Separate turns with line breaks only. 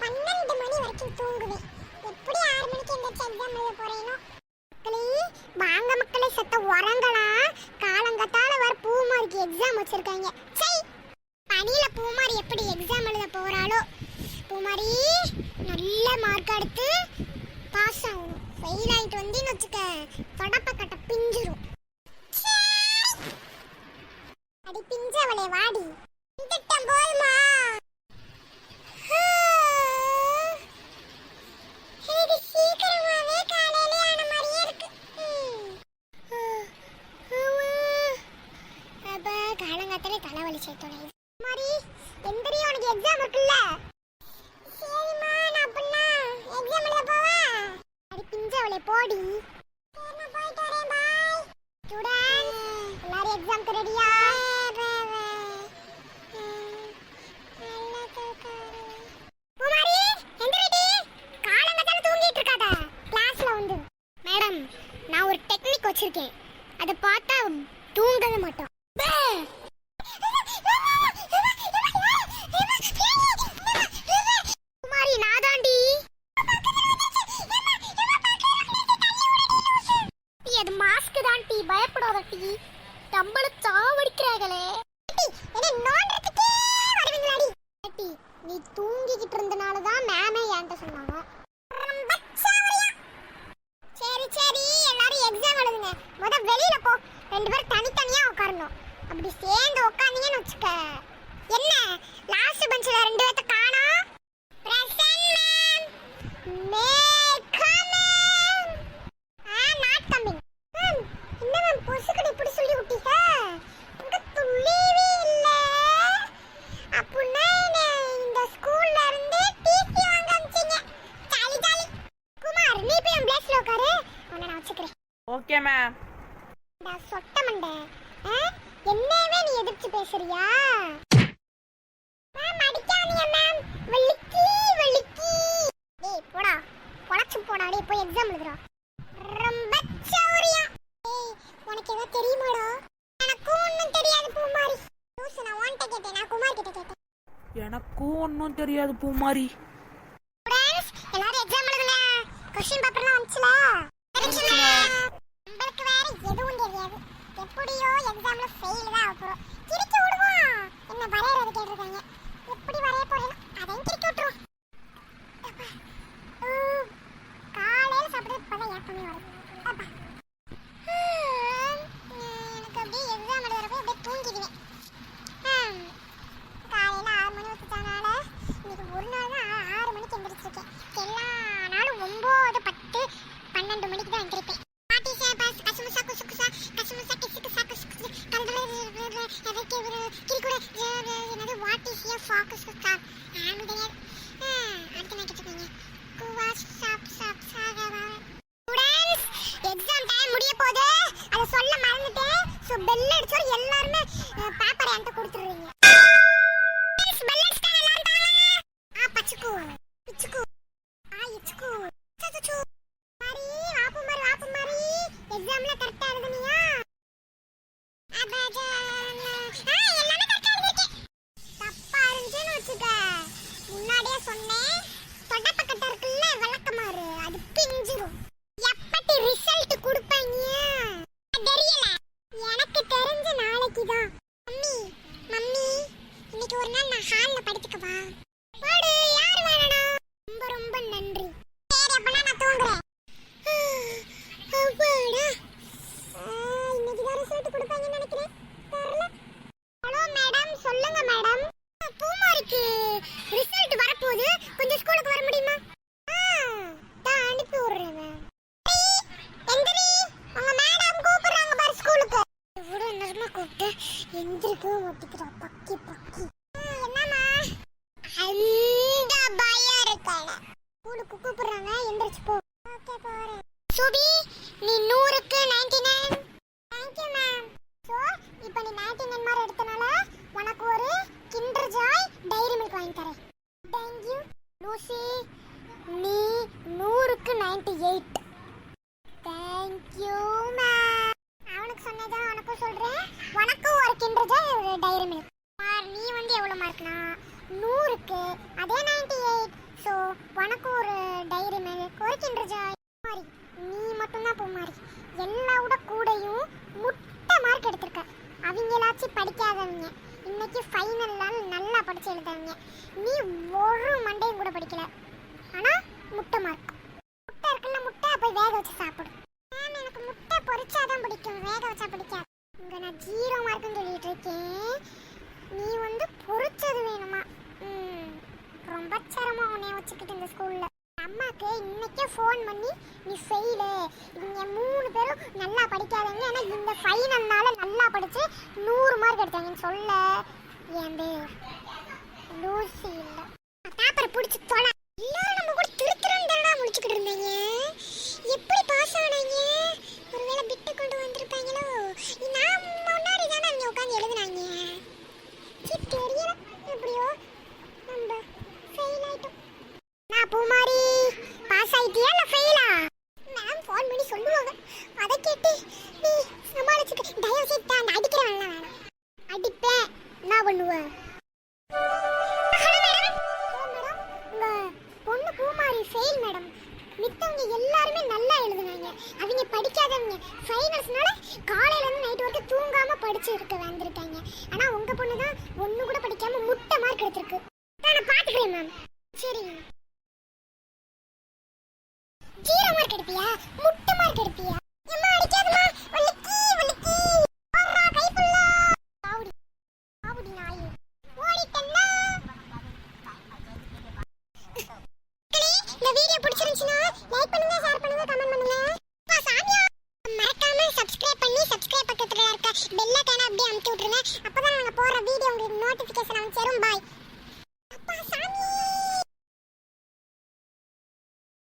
பன்னெண்டு மணி வரைக்கும் தூங்குவேன். எப்படி ஆறு மணிக்கு எந்திரிச்சு எக்ஸாம் எழுத போறேனோ. மக்களே வாங்க மக்களே சத்த உறங்கலாம் காலங்கத்தால வர பூமாரிக்கு எக்ஸாம் வச்சிருக்காங்க. சை பனியில பூமாரி எப்படி எக்ஸாம் எழுத போறாளோ. பூமாரி நல்ல மார்க் எடுத்து பாஸ் ஆகணும் ஃபெயில் ஆயிட்டு வந்தீன்னு வச்சுக்க தொடப்ப கட்ட பிஞ்சிரும். ச்சே! அடி பிஞ்சவளே வாடி திட்டம் போதுமா இது சீக்கிரமாவே காலையிலே ஆன மாதிரியே இருக்கு ம். ஆமா. அப்ப காலங்காத்தாலே தலைவலி சேர்த்தோட மாதிரி எந்திரி உனக்கு எக்ஸாம் இருக்குல்ல சரிம்மா நான் அப்படின்னா எக்ஸாம் எழுத போவா அடி பிஞ்சவளே போடி சரி நான் போயிட்டு வரேன் பாய் ஸ்டூடண்ட்ஸ் எல்லாரும் எக்ஸாம்க்கு ரெடியா குமாரி எந்திரிடி காலங்கத்தால தூங்கிட்டு இருக்காத கிளாஸ்ல வந்து மேடம் நான் ஒரு டெக்னிக் வச்சிருக்கேன் அதை பார்த்தா தூங்கவே மாட்டோம் குமாரி நாதாண்டி டீ, அது மாஸ்க் தான் டீ பயப்படாத டீ நம்மள சாவடிக்கிறாங்களே டீ, என்னை நோண்டுறதுக்கே வருவீங்களாடி டீ, நீ தூங்கிக்கிட்டு இருந்தனால தான் மேமே என்கிட்ட சொன்னாங்க ரொம்ப சாவடியா. சரி சரி எல்லாரும் எக்ஸாம் எழுதுங்க முத வெளியில போ ரெண்டு பேரும் தனித்தனியா உட்காரணும் அப்படி சேர்ந்து உட்காந்தீங்கன்னு வச்சுக்க என்ன லாஸ்ட் பெஞ்சில் ரெண்டு பேர்த்த காணோம் present ma'am may coming ah not coming ma'am என்ன மேம் பொசுக்கடி இப்படி சொல்லி விட்டீங்க இங்க துள்ளியவே இல்ல அப்படின்னா என்ன இந்த ஸ்கூல்ல இருந்து டிசி வாங்க அமிச்சீங்க ஜாலி ஜாலி குமார் நீ போய் என் பிளேஸ்ல உட்காரு உன்னை நான்
ஓகே மேம்
நான் சொட்ட மண்டை? என்னவே நீ எதிர்த்து பேசுறியா? மேம் அடிக்காதீங்க மேம். வலிக்கி வலிக்கி. டேய் போடா. பொழச்சு போடா. டேய் போய் எக்ஸாம் எழுதுறா ரொம்ப சௌரியம் டேய் உனக்கு ஏதோ தெரியுமாடா? எனக்கும் ஒன்றும் தெரியாது பூமாரி. லூசு நான் உன்கிட்ட கேட்டேன். நான் குமார் கிட்ட கேட்டேன்.
எனக்கும் ஒன்றும் தெரியாது பூமாரி.
அதுக்கு ஒரு கிரிக்கூட என்னது? வாட் இஸ் யர் ஃபோக்கஸ் கா ஆனு தெரியாது ஆ, அடுத்து நான் கேட்டுக்கோங்க. குவா சாப் சாப் சாகவா. ஸ்டூடண்ட்ஸ் எக்ஸாம் டைம் முடிய போகுது அதை சொல்ல மறந்துட்டேன். ஸோ பெல் அடிச்சோம் எல்லாருமே பேப்பர் என்கிட்ட கொடுத்துருவீங்க பெல் அடிச்சிட்டாங்க எல்லாரும் தாங்க. ஆ பச்சுக்கு. பிச்சுக்கு. ஆ இச்சுக்கு. சச்சு தெரிஞ்ச மம்மி மம்மி இன்னைக்கு ஒரு நாள் நான் ஹால்ல படுத்துக்கவா போடு யார் வேணும் ரொம்ப ரொம்ப நன்றி சரி அப்பனா நான் தூங்குறேன் அப்பாடா ஆ, இன்னைக்கு தான் ரிசல்ட் கொடுப்பாங்கன்னு நினைக்கிறேன் தெரியல ஹலோ மேடம் சொல்லுங்க மேடம் பூமாரிக்கு ரிசல்ட் வரப்போகுது கொஞ்சம் ஸ்கூலுக்கு வர முடியுமா ஆ தான் அனுப்பி விடுறேன் மேம் எந்திரி உங்க மேடம் கூப்பிடுறாங்க பாரு ஸ்கூலுக்கு இவ்வளவு நேரமா கூப்பிட்டு எந்திரிக்கவே மாட்டேங்கிறா. பக்கி பக்கி. ஆ, என்னம்மா? அந்த பயம் இருக்கல ஸ்கூலுக்கு கூப்பிடுறாங்க. எந்திரிச்சு போ. ஓகே போறேன். சுபி நீ நூறுக்கு ninety nine thank you ma'am so இப்போ நீ நைன்டி நைன் மார்க் எடுத்தனால உனக்கு ஒரு கிண்டர் ஜாய் டைரி மில்க் வாங்கி தரேன். தேங்க்யூ லூசி நீ நூறுக்கு நைன்டி எயிட் தேங்க்யூ மேம் அவனுக்கு சொன்னதான் உனக்கும் சொல்கிறேன் உனக்கும் ஒரு டைரி மில்க் நீ வந்து எவ்வளோ மார்க்னா நூறுக்கு. அதே நைன்டி எயிட் ஸோ உனக்கு ஒரு இருக்கின்ற ஜாய் மாறி. நீ மட்டும்தான் பூமாரி எல்லாவோட கூடயும் முட்டை மார்க் எடுத்திருக்க. அவங்களாச்சும் படிக்காதவங்க. இன்னைக்கு ஃபைனல்லாம் நல்லா படிச்சு எழுதவங்க நீ ஒரு மண்டையும் கூட படிக்கல. ஆனால் முட்டை மார்க் முட்டை இருக்குல்ல முட்டை போய் வேக வச்சு சாப்பிடு. மேம் எனக்கு முட்டை பொரிச்சாதான் பிடிக்கும். வேக வச்சா பிடிக்காது. இங்கே நான் ஜீரோ மார்க்குன்னு சொல்லிட்டு இருக்கேன். நீ வந்து பொறிச்சது வேணுமா? ரொம்ப சிரமம் உன்னை வச்சுக்கிட்டு இந்த ஸ்கூலில் அம்மாவுக்கு இன்னைக்கே ஃபோன் பண்ணி நீ ஃபெயிலு இவங்க மூணு பேரும் நல்லா படிக்காதவங்க. ஆனால் இந்த ஃபைனல்னால நல்லா படித்து நூறு மார்க் எடுத்தாங்கன்னு சொல்ல. என் பேர் லூசி இல்லை. பேப்பரை பிடிச்சி தொலை. எல்லாரும் நம்ம கூட திருத்திரம் முடிச்சுக்கிட்டு இருந்தீங்க? அவங்க படிக்காதவங்க. ஃபைனல்ஸ்னால காலையில இருந்து நைட் வரைக்கும் தூங்காம படிச்சு இருக்க வந்திருக்காங்க. ஆனா உங்க பொண்ணு தான் ஒண்ணு கூட படிக்காம முட்டை மார்க் எடுத்திருக்கு. நான் பாத்துக்கிறேன் மேம் சரிங்க ஜீரோ மார்க் எடுப்பியா? முட்டை பெல்லைக்கான இருக்க பெல் ஐகானை அப்படியே அமுத்தி விட்டுருங்க. அப்பதான் நாங்க போற வீடியோ உங்களுக்கு நோட்டிஃபிகேஷன் அமைச்சரும் பாய்